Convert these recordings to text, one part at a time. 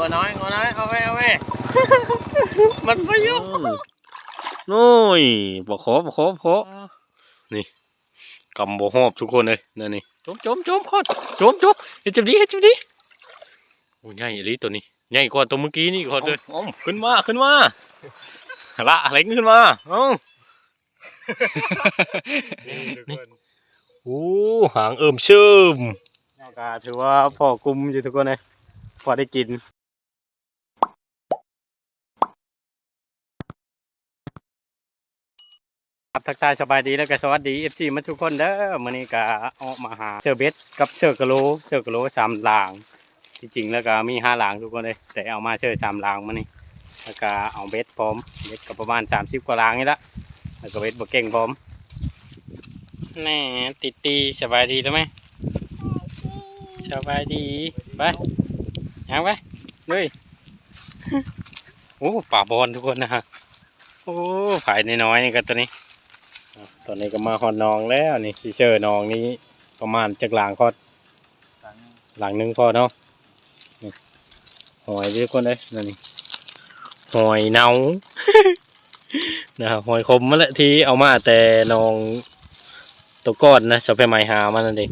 งัวน้อยงัวน้อยเอาไปเอาไปมันพายุโอ้ยบ่ขอบ่ขอบ่ขอนี่กำบ่หอบทุกคนเลยนั่นนี่จมจมจมคอดจมจมเฮ็ดจังดีเฮ็ดจังดีโอ้ยใหญ่อีหลีตัวนี้ใหญ่กว่าตัวเมื่อกี้นี่คอดเลยเอ้าขึ้นมาขึ้นมาละอะไรขึ้นมาเอ้าโอ้หางเอิ่มเชิมนากาถือว่าพอกุมอยู่ทุกคนเลยพอได้กิน ครับทักทายสบายดีแล้วก็สวัสดีเอฟซีมาทุกคนเด้อมื้อนี้ก็ออกมาหาเชอร์เบสกับเชอร์กะโหลเชอร์กะโหลสามหลางที่จริงแล้วก็มีห้าหลางทุกคนเลย แต่เอามาเชอร์สามหลางมานี่แล้วก็เอาเบสพร้อมเบสก็ประมาณสามสิบกว่าหลางนี่ละแล้วก็เบสบ่เก่งพร้อมแน่ติดตีสบายดีแล้วไหมสบายดีไปยังไปเลยโอ้ป่าบอลทุกคนนะฮะโอ้ผายน้อยๆนี่ก็ตัวนี้อะ ตอนนี้ก็มาหอดนองแล้วนี่ซีเชอร์นองนี้ประมาณจากหลางคอดหลังหนึงพอเนาะนี่หอยทุกคนเลยนั่นนี่หอยเนานะหอยคมมาละที่เอามาแต่นองตัวก้อนนะสไปไม้หามันนั่นเอง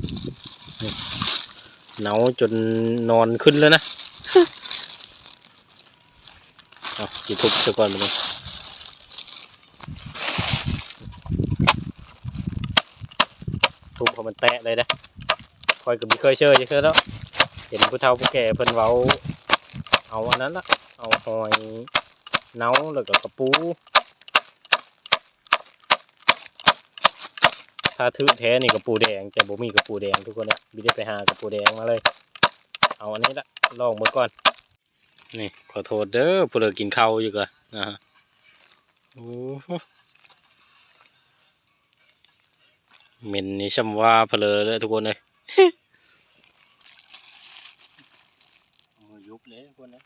เนาจนนอนขึ้นแล้วนะเอาจีทุบตัวก้อนไปเลย ทุบเพ ราะมันแตะเลยนะคอยก็มีเคยเชื่อจะเชื่อแล้วเห็นผู้เฒ่าผู้แก่เพิ่นเว้า เอาอันนั้นละเอาหอยเนาแล้วก็กระปูถ้าถือแท้นี่กระปูแดงจะบ่มีกระปูแดงทุกคนเลยมีได้ไปหากระปูแดงมาเลย เอาอันนี้ละลองเมื่อก่อนนี่ขอโทษเด้อผู้เลิกกินข้าวอยู่ก่อนนะฮะโอ้โห เหม็นนี่ช่ำว่าเพลอเลยทุกคนเลยยุบเลยทุกคนเลย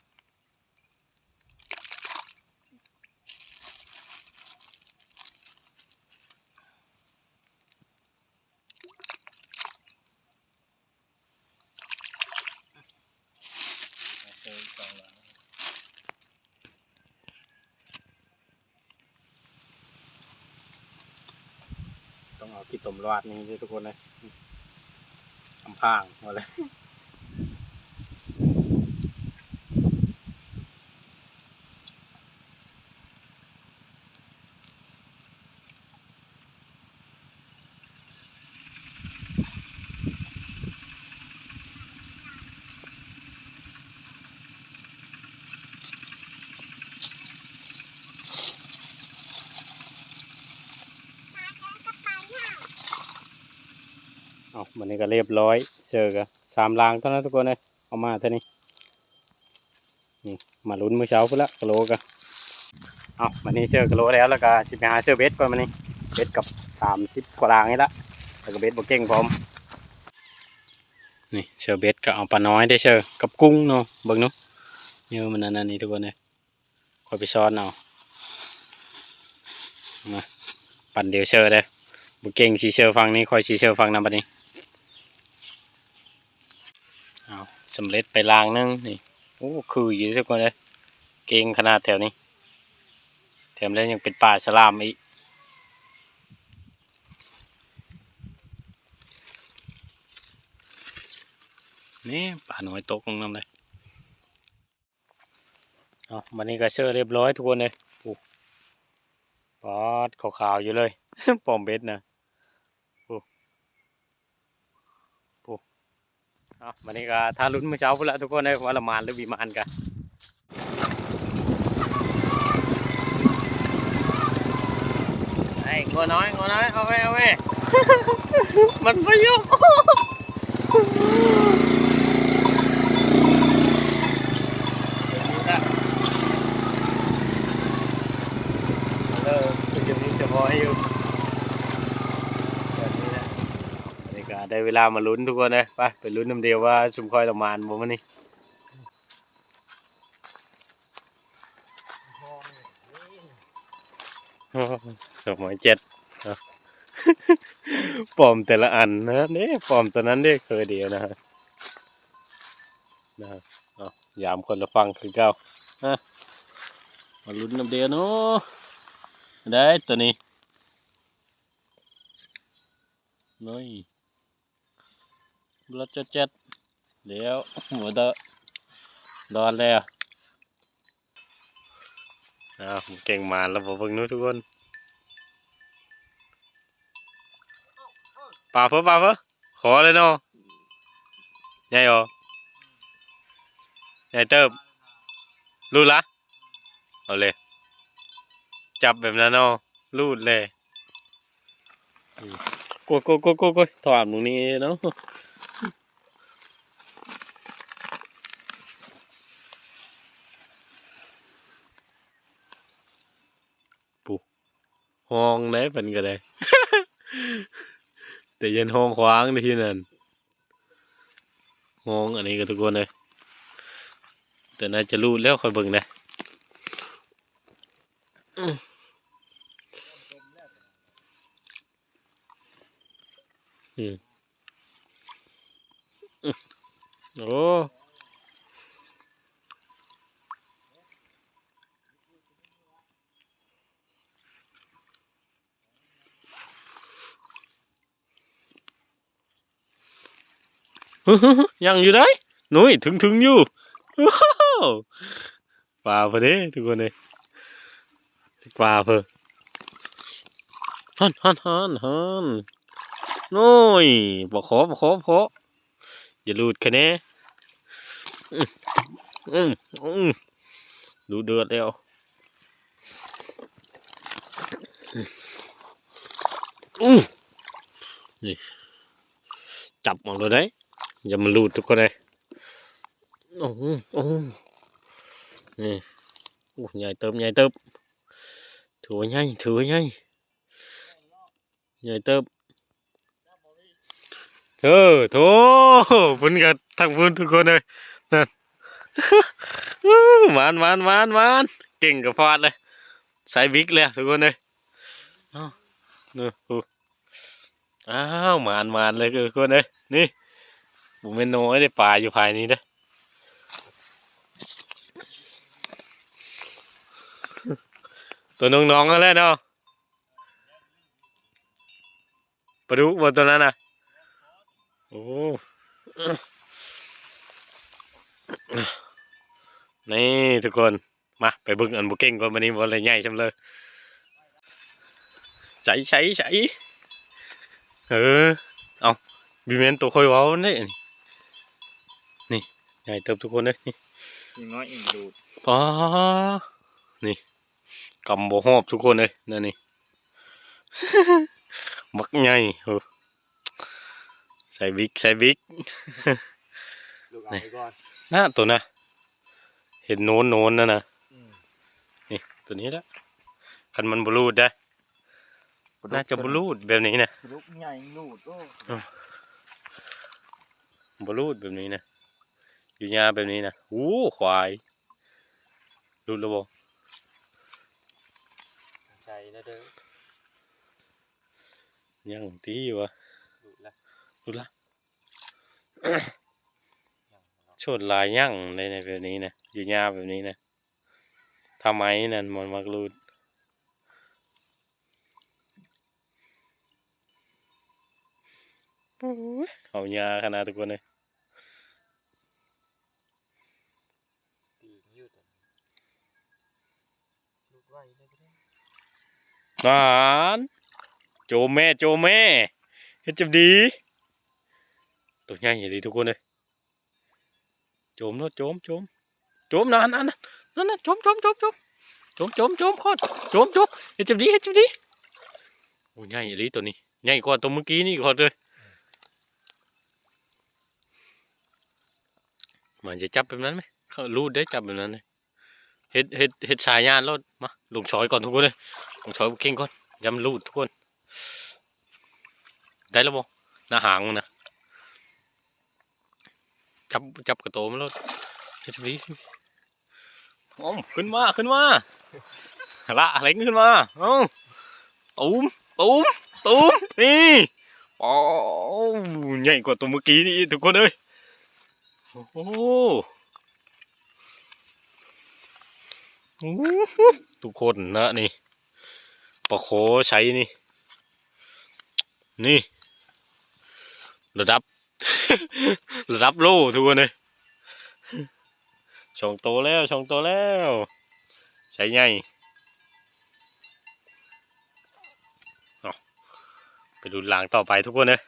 ต้องเอามรอดนี่ด้วยทุกคนเลยทำพางหมดเลย เอา วันนี้ก็เรียบร้อยเจอกันสามลางเท่านั้นทุกคนเลยเอามาเท่านี้นี่มาลุ้นมื้อเช้าพุ่นละกะโหลกันเอาวันนี้เจอกะโหลแล้วแล้วก็สิไปหาเชือเบสก่อนวันนี้เบสกับสามสิบกว่าลางนี่ละแล้วก็เบสบวเก่งพร้อมนี่เชือเบสก็เอาปลาน้อยได้เชือกับกุ้งเนาะเบิ่งเนาะเนี่ยมันนั่นนี่ทุกคนเลยคอยไปช้อนเอามาปั่นเดียวเชือเลยบุเก่งชีเชอร์ฟังนี้คอยชีเชอร์ฟังนำบัดนี้เอา สำเร็จไปลางนึงนี่โอ้คืออยู่ทุกคนเลยเก่งขนาดแถวนี้ แถมแล้วยังเป็นป่าสลามอีกนี่ป่าหน้อยตกลงน้ำเลยเอาวันนี้ก็เชอร์เรียบร้อยทุกคนเลยปอดขาวๆอยู่เลย ปอมเบ็ดนะ เอาวันนี้ก็ทาลุ้นเมื่อเช้าพุ่นละทุกคนเลยว่าละมานหรือวิมานกันไอ้งัวน้อยงัวน้อยเอาไปเอาไปมันพายุเออเป็นอย่างนี้จะพอให้อยู่แบบนี้นะ บรรยากาศ ได้เวลามาลุ้นทุกคนเลยไปไปลุ้นน้ำเดียวว่าชุมคอยละมานบ่มันนี่โอ้สมอยเจ็ดปลอมแต่ละอันนะนี่ปลอมตัวนั้นนี่เคยเดียวนะฮะนะเอายามคนละฟังคือเก่าฮะมาลุ้นน้ำเดียวเนาะได้ตัวนี้น้อย รถจัดจัดเดี๋ยวหมดละดอนแล้วอ้าวเก่งมาแล้วบอกเพิ่งนู้นทุกคนป่าเพิ่มป่าเพิ่มขอเลยเนาะใหญ่เหรอใหญ่เติบรูดละเอาเลย จับแบบนั้นเนาะรูดเลยอืมกดกดกดกดกดถอดตรงนี้เนาะ ห้องไหนเป็นก็ได้แต่ยันห้องขวางในที่นั่นห้องอันนี้ก็ทุกคนเลยแต่น่าจะรู้แล้วคอยเบิ่งนะอื้ออืมโอ้ ยังอยู่ได้นุ่ยถึงถึงอยู่ว้าวปลาพอดีทุกคนเลยปลาเพอฮันฮันฮันฮันโน้ยบอกขอบอกขอบอกขออย่าหลุดแค่นี้อืมอืมดูเดือดแล้วอืมนี่จับมันเลยได้ อย่ามันหลุดทุกคนเลยโอ้โหโอ้โหนี่โอ้ใหญ่เติบใหญ่เติบถือว่าใหญ่ถือว่าใหญ่ใหญ่เติบเธอโถพุ่นกันทั้งพุ่นทุกคนเลยนั่นอู้หวานหวานหวานหวานเก่งกับฟอดเลยใส่บิ๊กเลยทุกคนเลยเอ้านี่อู้อ้าวหวานหวานเลยทุกคนเลยนี่ บุเมนโน้อยได้ปลาอยู่ภายนี้เด้อตัวน้องๆนั่นแหละเนาะปลาดุกบนตัวนั้นนะโอ้นี่ทุกคน มา ไปบึงอันบุเก่งก่อนวันนี้บอลอะไรใหญ่ชำเลยใจใช้ใช้เออ เอาบีเมนตัวคอยว้านี่นี่ ใหญ่เติบทุกคนเลยนี่อย่างน้อยอีกดูดป้านี่กำบ่หอบทุกคนเลยนั่นนี่มักใหญ่โหใส่บิ๊กใส่บิ๊กดูเอาไปก่อนน่าตัวนะเห็นโน้นโน้นนะนะอืมนี่ตัวนี้ละคันมันบลูดได้น่าจะบลูดแบบนี้นะลูกใหญ่ลูดโอ้บลูดแบบนี้นะ อยู่ยาแบบนี้นะโอ้ควายรูดแล้วบ่ใจแล้วเด้อยังตีวะดูดละรูดละยังโชดลายยั่งในในแบบนี้นะอยู่ยาแบบนี้นะทำไมนั่นมันมักรูดโอ้ยเอายาขนาดทุกคนเลย ตีนยืดอะลูกไว้เลยก็ได้ นานโจแม่โจแม่เฮ็ดจับดี ตัวใหญ่อย่างดีทุกคนเลยโจมเนาะโจมโจมโจมนานนนนั่นนั่นโจมโจมโจมโจมโจมโจมโจมคอดโจมโจมเฮ็ดจับดีเฮ็ดจับดีโอ้ใหญ่อย่างดีตัวนี้ใหญ่กว่าตัวเมื่อกี้นี่ก่อนเลยมันจะจับแบบนั้นไหมเขารูดได้จับแบบนั้นเลยเฮ็ดเฮ็ดเฮ็ดสายยานรถมาลงชอยก่อนทุกคนเลย ผมถอยเก่งก่อนยำรูดทุกคน ได้แล้วบ่หน้าหางนะ จับจับกระโตมันแล้วจะจะดีอ้อมขึ้นมา ขึ้นมาละอะไรขึ้นมาเอ้าตูมตูมตูมนี่โอ้ใหญ่กว่าตัวเมื่อกี้นี่ทุกคนเอ้ยโอ้โหทุกคนนะนี่ ปลาโคใช้นี่ นี่ ระดับ ระดับโลทุกคนเลยช่องโตแล้วช่องโตแล้ว ใช้ไงเอาไปดูหลังต่อไปทุกคนเลย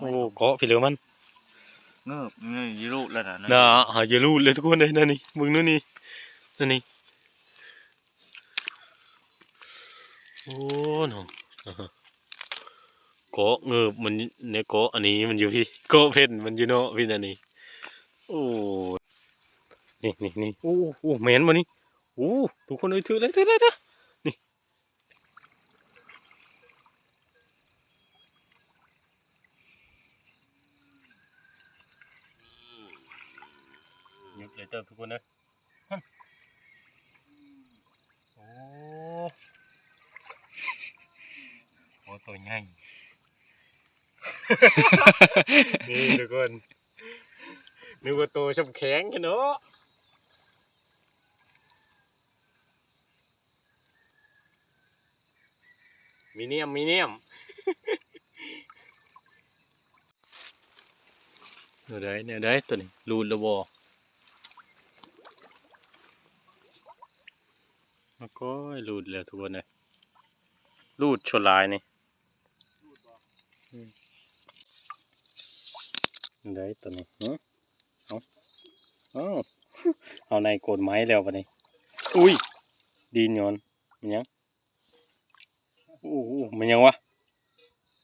โอ้เกาะพี่เหลือมันเงือบเงือบยีรูดแล้วนะน่าหาอย่ารูดเลยทุกคนเลยนั่นนี่มึงนู่นนี่ นั่นนี่โอ้หนออ่าฮะเกาะเงือบมันในเกาะอันนี้มันอยู่พี่เกาะเพชรมันอยู่เนาะพี่นันนี่โอ้นี่นี่นี่โอ้โอ้เหม็นมานี่โอ้ทุกคนเลยถือเลยถือเลยนะนี่ยึบเลยเติมทุกคนเลยฮั่นโอ้โอ้ ตัวใหญ่ นี่ทุกคน นึกว่าตัวช่ำแข็งกันเนาะมีเนียมมีเนียมเดี๋ยได้เดี๋ยได้ตัวนี้รูดแล้วบอแล้วก็รูดแล้วทุกคนเลยรูดชนลายนี่ đấy tụi này ừ. không ừ. hôm nay cột máy leo vào đây ui đi nhon mình nhá u mình nhá quá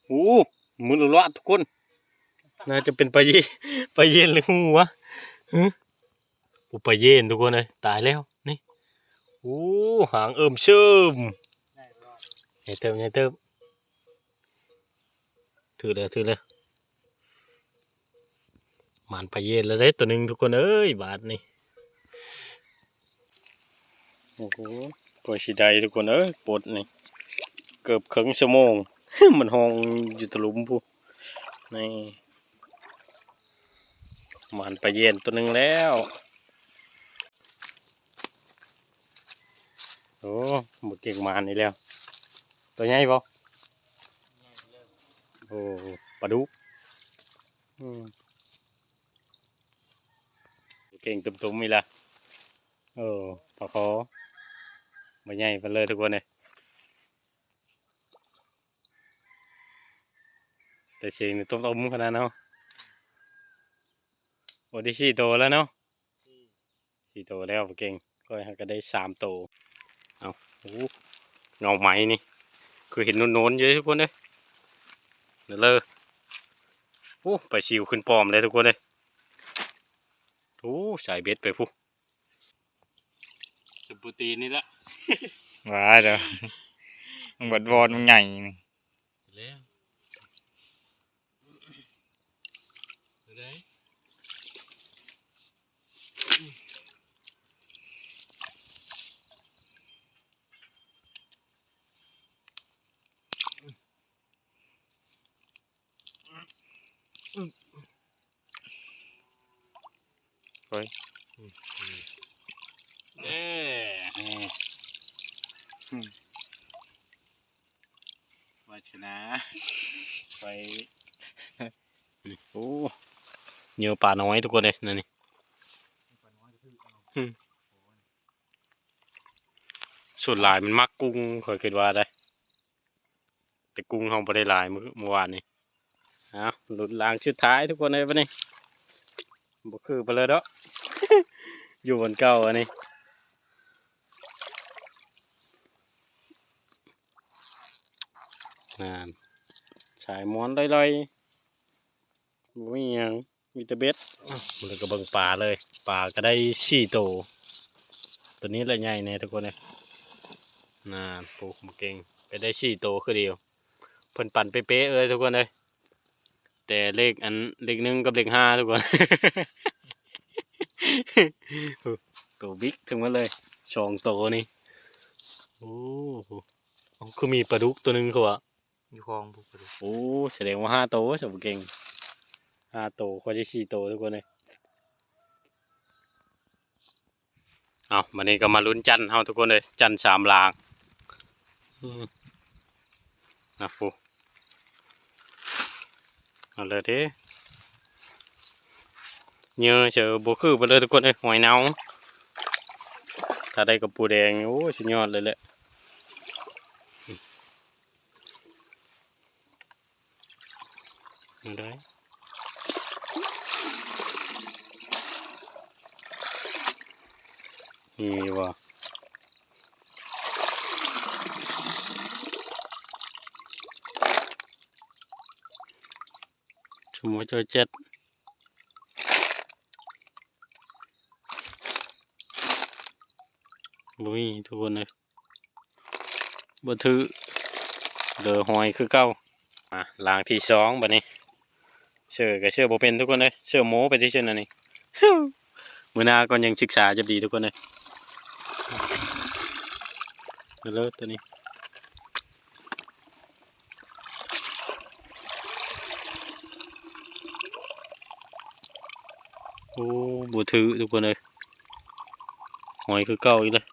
u มือละละทุกคน น่าจะเป็นปลาเย่ปลาเย็นหรืองูวะฮะอุปลาเย็นทุกคนเลยตายแล้วนี่โอ้หางเอิ่มเชิมใหญ่เติมใหญ่เติม ถือเลยถือเลยหมันไปเย็นแล้วได้ตัวหนึ่งทุกคนเอ้ยบาทนี่โอ้โหปล่อยสีใดทุกคนเอ้ยปวดนี่เกือบครึ่งชั่วโมง มันห้องอยู่ตลุมพูนี่หมันไปเย็นตัวหนึ่งแล้วโอ้บเก่งมานนี่แล้ว ตัวใหญ่ปะ โอ้ปลาดุกอืมเก่งตุ่มๆมีละโอ้ปลาคอมาใหญ่ไปเลยทุกคนเลยแต่เสียงนี่ต้มๆขนาดเนาะโอ้ได้สี่โตวแล้วเนาะสี่โตวแล้วปลาเก่งก็ให้ก็ได้สามโตวเอาโอ้เงาไหมนี่ คือเห็นโน้นๆเยอะทุกคนเลย เดี๋ยวเลยโอ้ไปชิวขึ้นปอมเลยทุกคนเลยโอ้สายเบ็ดไปผู้สปูตีนนี่ละว้าเด้อมันบดวอนมันใหญ่นี่แล้ว เอ้วัชนะไปโอ้เหนียวป่าน้อยทุกคนเลยนั่นนี่อืมส่วนหลายมันมักกุ้งเคยคิดว่าได้ แต่กุ้งเขาไม่ได้หลายเมื่อเมื่อวานนี้เอาหลุดลางชุดท้ายทุกคนเลยปะนี่ บ่คือไปเลยเด้ออยู่บนเก่าอันนี้นานสายม้อนลอยๆบ่มีหยังมีแต่เบ็ดมันก็เบิ่งปลาเลยปลาก็ได้สี่โตวตัวนี้ละใหญ่แน่ทุกคนเลยนานปูกมาเก่งไปได้สี่โตวคือเดียวเพิ่นปั่นเป๊ะๆเลยทุกคนเลย แต่เลขอันเลขหนึ่งกับเลขห้าทุกคน ตัวบิ๊กถึงมาเลยสองโตวนี่ โอ้โหเอาคือมีปลาดุกตัวหนึ่งเขาอะอยู่คลองบุกไปดูโอ้แสดงว่าห้าโตวสมเก่งห้าโตวควายได้สี่โตวทุกคนเลยเอาวันนี้ก็มาลุ้นจันทร์เฮาทุกคนเลย จันทร์สามลางอืมนะฟู เอาเลยทีเนื้อเจอบุคือไปเลยทุกคนเลยหอยเนาถ้าได้กับปูแดงโอ้สุดยอดเลยแหละอืมเอาได้นี่ว่ะ สมมติเจ็ดบุ้ยทุกคนเลยบ่ถือเดือหอยคือเก้าอะลางที่สองบัดนี้เชื่อกับเชื่อบ่เป็นทุกคนเลยเชื่อโมไปที่เช่นนั้นนี่มือหน้าก็ยังศึกษาจะดีทุกคนเลยเลิศตัวนี้ โอ้บูถือทุกคนเลยหอยคือเก่าอีกเลย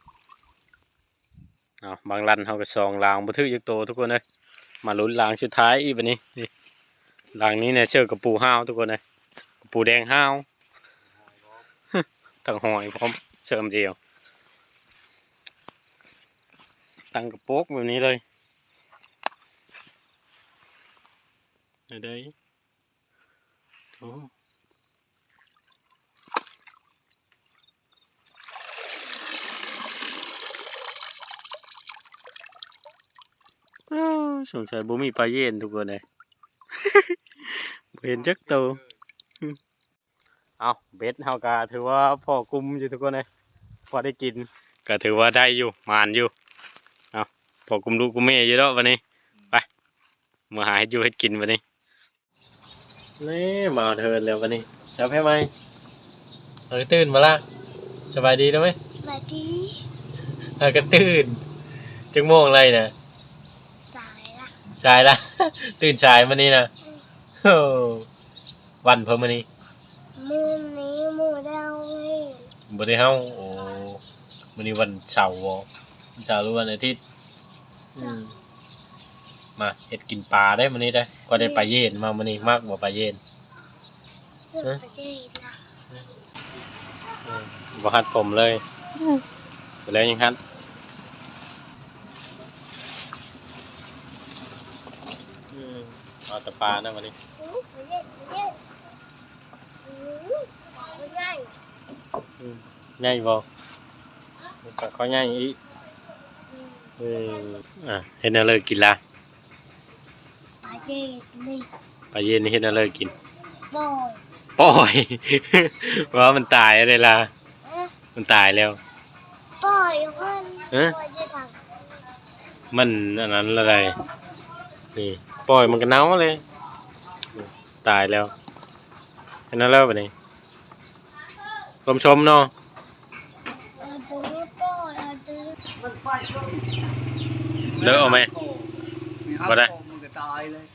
เอาบางรันเขาก็ซองลางบูถือยักโตทุกคนเลยมาลุ้นลางสุดท้ายอีกบันนี้นี่ลางนี้เนี่ยเชื่อกับปูห้าวทุกคนเลยกระปูแดงห้าวตั้งหอยพร้อมเชิมเดียว ตั้งกระโปกแบบนี้เลยเดี๋ยวได้โอ้อ้าว สงสัยบ่มีปลาเย็นทุกคนเลยบ่เห็นจักตัวเอาเบ็ดเฮากะถือว่าพอกุมอยู่ทุกคนเลยพอได้กิน ก็ถือว่าได้อยู่มานอยู่เอาพอกุมลูกกุมแม่อยู่แล้ววันนี้ไปมาหาให้อยู่ให้กินวันนี้นี่มาเอาเทินแล้ววันนี้จับให้ไหมเออตื่นมาละสบายดีแล้วไหมสวัสดีเออก็ตื่นจังโมงอะไรนะสาย ละสายละ ตื่นสายมานี่นะโอ้วันเพิ่มมานี่มือนี้หมูดาวเว้ยบ่ได้เฮาโอ้มื้อนี้วันเสาร์บ่วันเสาร์หรือวันอาทิตย์อืมมาเฮ็ดกินปลาได้มื้อนี้ได้อก็ได้ปลาเย็นมามื้อนี้มากกว่าปลาเย็น สุดประเทศนะอืมบ่ฮัดผมเลยไปแล้วยังฮัดอืม เอาแต่ปลานะวันนี้อู้ประเทศประเทศอู้ไม่ได้อืมใหญ่บ่ปลาเขาใหญ่อีกอืมเอออะเฮ็ดแนวเลยกินละประเทศนี่ปลาเย็นนี่เฮ็ดแนวเลยกินบอยปล่อยว่ามันตายอะไรล่ะเอ๊ะมันตายแล้วปล่อยมันเอ๊ะปล่อยจะทมันอันนั้นอะไรนี่ ปล่อยมันก็เน่าเลยนี่ตายแล้วอันนั้นแล้วปะนี่ชมชมๆเนาะำอาจจะไม่ปล่อยอาจจะเลอะเอาไหมบ่ได้มันก็ตายเลย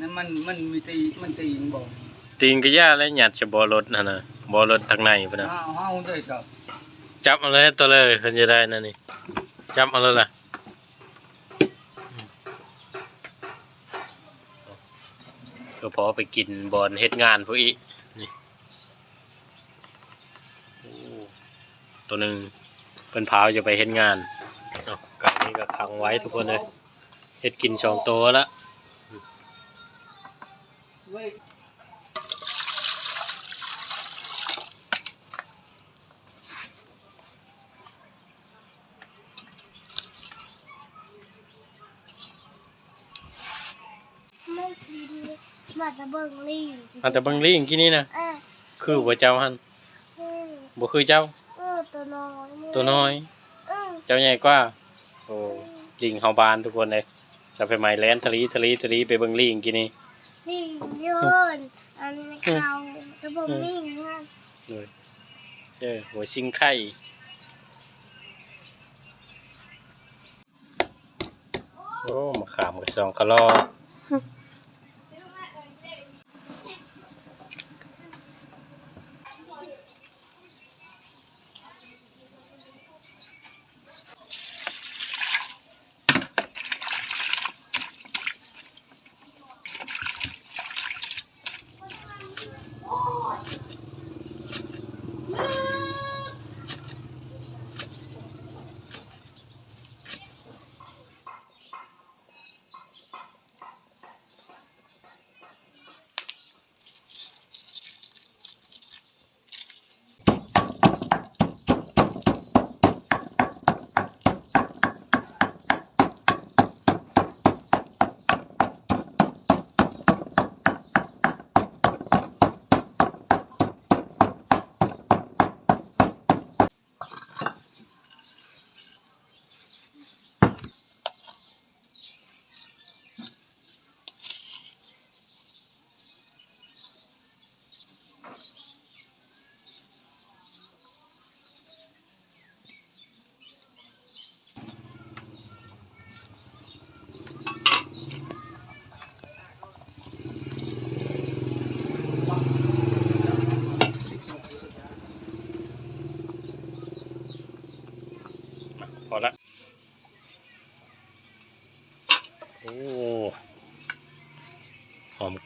นั่นมันมันมีตีมันตีนบอกตีนกระย่าแล้วหยัดจะบอรถนะนะบอรถทางในปะนะห้าวห้าวได้สับจับเอาเลยตัวเลยเพิ่นจะได้นั่นนี่จับเอาเลยล่ะ ก็พอไปกินบอลเฮ็ดงานพวกอีนี่ตัวหนึ่งเป็นพาวจะไปเฮ็ดงานเอากางนี้ก็ขังไว้ทุกคนเลยเฮ็ดกินสองตัวละ เว้ย ไม่กิน เลยมาจะเบิ่งลิงมาแต่เบางลี่งกี่นี่นะอะคือบ่เจ้าหันอืมบ่คือเจ้า เออตัวน้อยตัวน้อย เออเจ้าใหญ่กว่า โอ้ลิงเฮาบานทุกคนเลยจะไปไม้แลนทะลีทะลีทะลีไปเบิ่งลิงกี่นี่ลิงโยนอันนี้เขาจะเบิ่งลิงนะเลยเจอหัวชิงไข่โอ้มาขามกับสองคลอ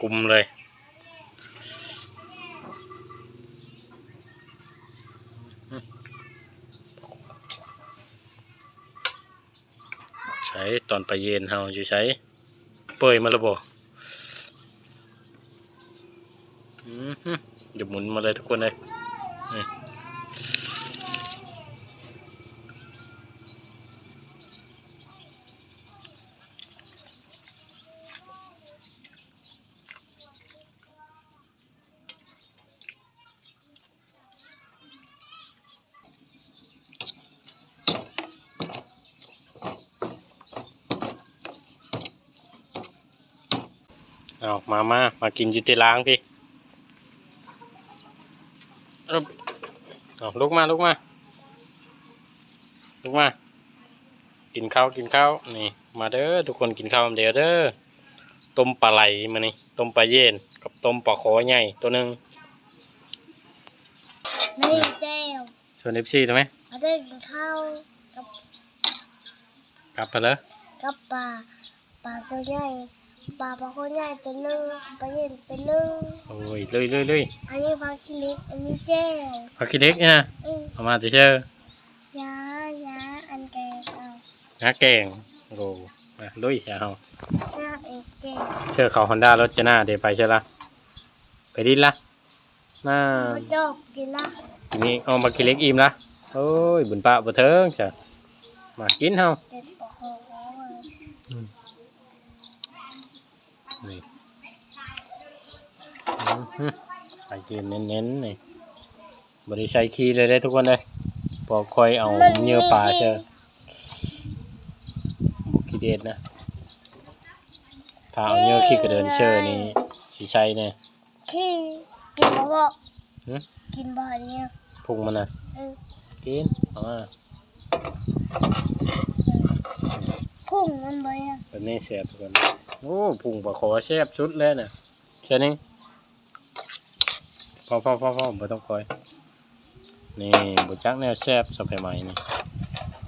กลุ่มเลย ใช้ตอนไปเย็นเฮาอยู่ใช้ เปื่อยมาแล้วบ่อือหือเดี๋ยวหมุนมาเลยทุกคนเลยนี่ เอามามามากินอยูที่ล้างพี่เอาเอาลุกมาลุกมาลุกมา กินข้าวกินข้าวนี่ มาเด้อทุกคนกินข้าวเดียวเด้อต้มปลาไหลมานี่ต้มปลาเย็นกับต้มปลาขอใหญ่ตัวหนึ่งไม่แจ้วส่วนเอฟซีถูกไหมมาได้กินข้าวกับกลับไปเลยกับปลาปลาตัวใหญ่ ปลาปลาคนใหญ่ตัวหนึงปลาเย็นตัวหนึงโอ้ยเลยเลยเลยอันนี้ปลาคิลิกอันนี้แจ้วผักขี้เล็กนี่นะอือเอามาติเชื่อยายาอันแกเอางาแกงโอ้มาลุยเอาหน้าเอกแจ้วเชื่อเขาฮอนด้ารถจะหน้าเดี๋ยวไปใช่ละไปดินละน่ามาจบกินละทีนี้เอามากินเล็กอิ่มละโอ้ยบุญปะบุเทิงจ้ะมากินเฮา เด็ดปลาโคเลย นี่ อื้อหือไปกินเน้นๆนี่บริใช้คีเลยได้อทุกคนเลยพอคอยเอาเนื้อปลาเชื่อบุกขี้เด็ดนะ ถ้าเอาเนื้อขี้กระเดินเชื่อนี่สีใช้เนี่ยขี้กินบ่บ่หึกินบ่เนี่ยพุงมันนะเออกินเอามาพุ่งมันบ่เนี่ยแบบนี้เสียบทุกคนโอ้พุงปลาขอแซ่บชุดเลยน่ะแค่นี้ พอพอพอพอไม่ต้องคอย นี่บุจักแนวแซ่บสมัยใหม่นี่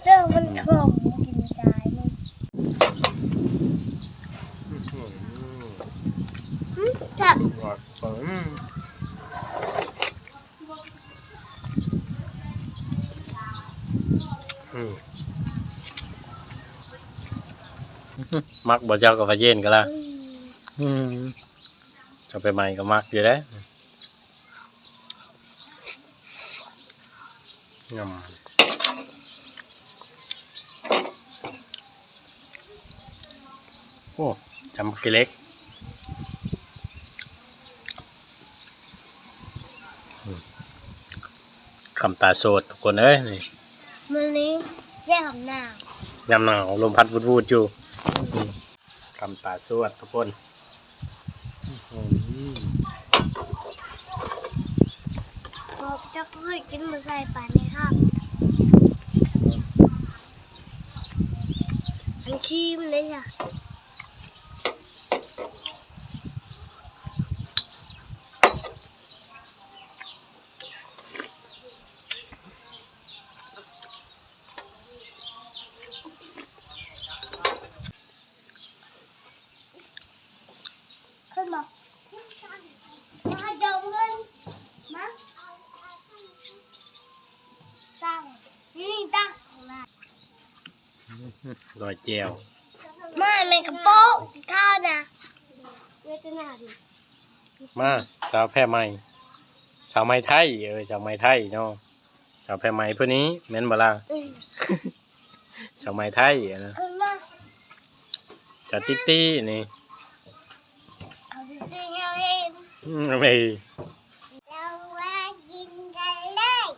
เจ้ามันโครงกินตายมันหึจ้ะอืมมักบ่เจ้ากับพะเย็นก็ละอืมอืมจะไปใหม่ก็มักอยู่แล้ว งำโอ้จำกิเล็กอืมคำตาโสดทุกคนเอ้ยนี่มันนี้แยกของหน้ายำหนาวลมพัดวูดๆอยู่อืมคำตาสวดทุกคน จะค่อยกินมาใส่ปลาในครับอันขี้มันเลยจ้ะ ขึ้นมามาดมเงินมาตั้งนี่ตั้งของเรา รอยแจวมาแมงกระโป๊กข้าวนะเวทนาดิมาสาวแพร่ใหม่สาวไม้ไทยเออสาวไม้ไทยเนาะสาวแพร่ใหม่เพื่อนี้แม่นบ่ล่ะอืมสาวไม้ไทยอะนะขึ้นมาสาวติ๊ตี้นี่เขาจะซื้อเราเองอืมไม่ เรามากินกันเลย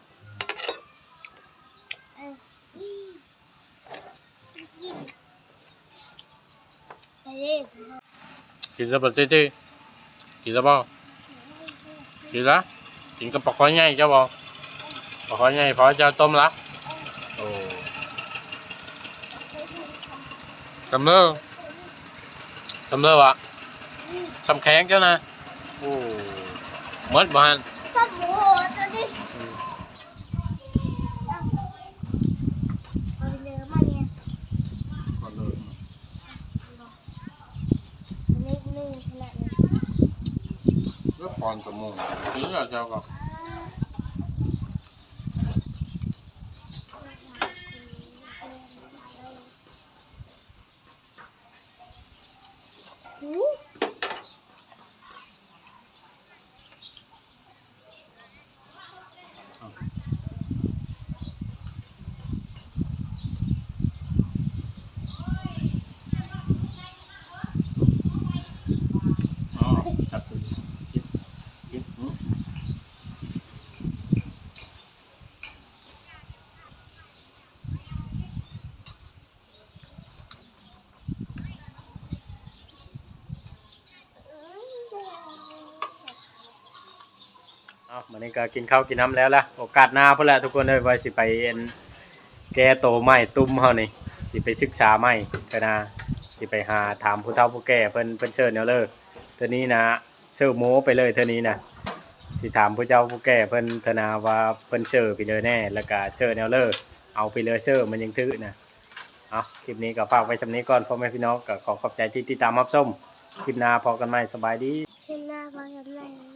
เออไปเลย กินซะบ่ติ๊ตี้กินซะบ่กินละกินกับปลาคอยใหญ่เจ้าบ่ปลาคอยใหญ่พอจะต้มละโอ้จำเลิกจำเลิกวะสำแข็งเจ้านะโอ้หมดบ้าน んと思う。それじゃあ、じゃあ。 เอาวันนี้ก็กินข้าวกินน้ำแล้วล่ะโอกาสหน้าพุ่นแหละทุกคนเลยว่าสิไปเอ็นแกโตใหม่ตุ้มเฮานี่สิไปศึกษาใหม่ก็นะสิไปหาถามผู้เฒ่าผู้แก่เพิ่นเพิ่นเชิญแนวเลิกเท่านี้นะเชิญโม้ไปเลยเท่านี้นะสิถามผู้เจ้าผู้แก่เพิ่นธนาว่าเพิ่นเชิญไปเลยแน่แล้วก็เชิญแนวเลิกเอาไปเลยเชิญมันยังถือนะเอาคลิปนี้ก็ฝากไว้สำนี้ก่อนพ่อแม่พี่น้องก็ขอขอบใจที่ติดตามรับชมคลิปหน้าพอกันใหม่สบายดีขึ้นหน้าบ้านกันเลย